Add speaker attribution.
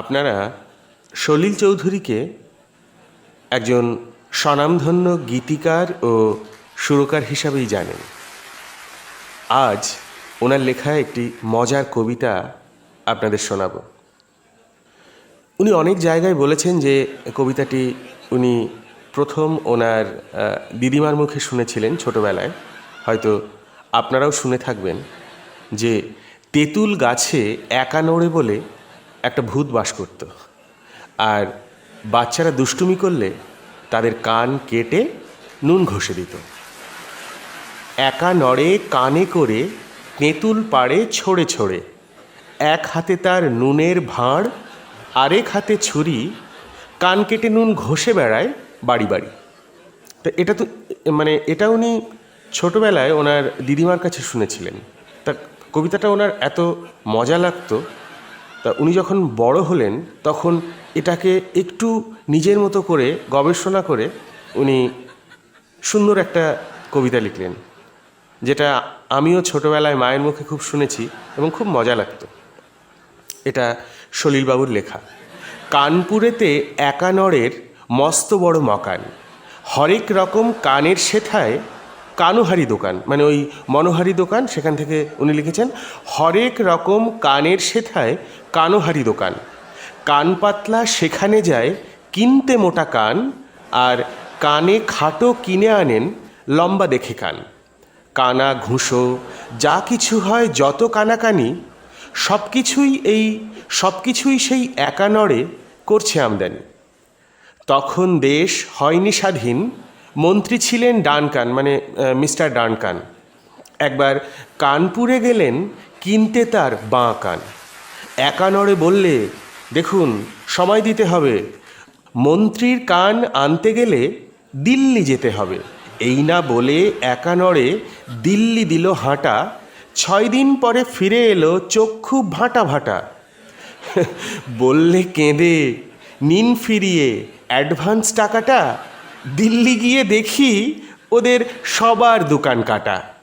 Speaker 1: আপনারা সলিল চৌধুরীকে একজন স্বনামধন্য গীতিকার ও সুরকার হিসাবেই জানেন। আজ ওনার লেখা একটি মজার কবিতা আপনাদের শোনাব। উনি অনেক জায়গায় বলেছেন যে কবিতাটি উনি প্রথম ওনার দিদিমার মুখে শুনেছিলেন ছোটবেলায়। হয়তো আপনারাও শুনে থাকবেন যে তেঁতুল গাছে একা নড়ে বলে একটা ভূত বাস করত। আর বাচ্চারা দুষ্টুমি করলে তাদের কান কেটে নুন ঘষে দিত। একা নড়ে, কানে করে, তেঁতুল পাড়ে ছড়ে ছড়ে। এক হাতে তার নুনের ভাঁড়, আরেক হাতে ছুরি, কান কেটে নুন ঘষে বেড়ায় বাড়ি বাড়ি। তো এটা তো মানে এটা উনি ছোটোবেলায় ওনার দিদিমার কাছে শুনেছিলেন। তা কবিতাটা ওনার এত মজা লাগতো তা উনি যখন বড় হলেন, তখন এটাকে একটু নিজের মতো করে গবেষণা করে উনি সুন্দর একটা কবিতা লিখলেন, যেটা আমিও ছোটবেলায় মায়ের মুখে খুব শুনেছি এবং খুব মজা লাগতো। এটা সলিলবাবুর লেখা, কানপুরেতে একানরের মস্ত বড় মকান। হরেক রকম কানের সেথায় কানুহারি দোকান। মানে ওই মনোহারি দোকান, সেখান থেকে উনি লিখেছেন, হরেক রকম কানের সেথায় কানোহারি দোকান। কান পাতলা সেখানে যায় কিনতে মোটা কান আর কানে খাটো কিনে আনেন লম্বা দেখে কান। কানা ঘুষো, যা কিছু হয় যত কানাকানি সব কিছুই এই সব কিছুই সেই একা নড়ে করছে আমদানি। তখন দেশ হয়নি স্বাধীন, মন্ত্রী ছিলেন ডানকান মানে মিস্টার ডানকান। একবার কানপুরে গেলেন কিনতে তার বাঁ কান। একা নড়ে বললে, দেখুন, সময় দিতে হবে। মন্ত্রীর কান আনতে গেলে দিল্লি যেতে হবে। এই না বলে একা নড়ে দিল্লি দিল হাঁটা। ছয় দিন পরে ফিরে এলো চক্ষু ভাঁটা ভাঁটা। বললে, কেঁদে, নিন ফিরিয়ে। অ্যাডভান্স টাকাটা দিল্লি গিয়ে দেখি ওদের সবার দোকান কাটা।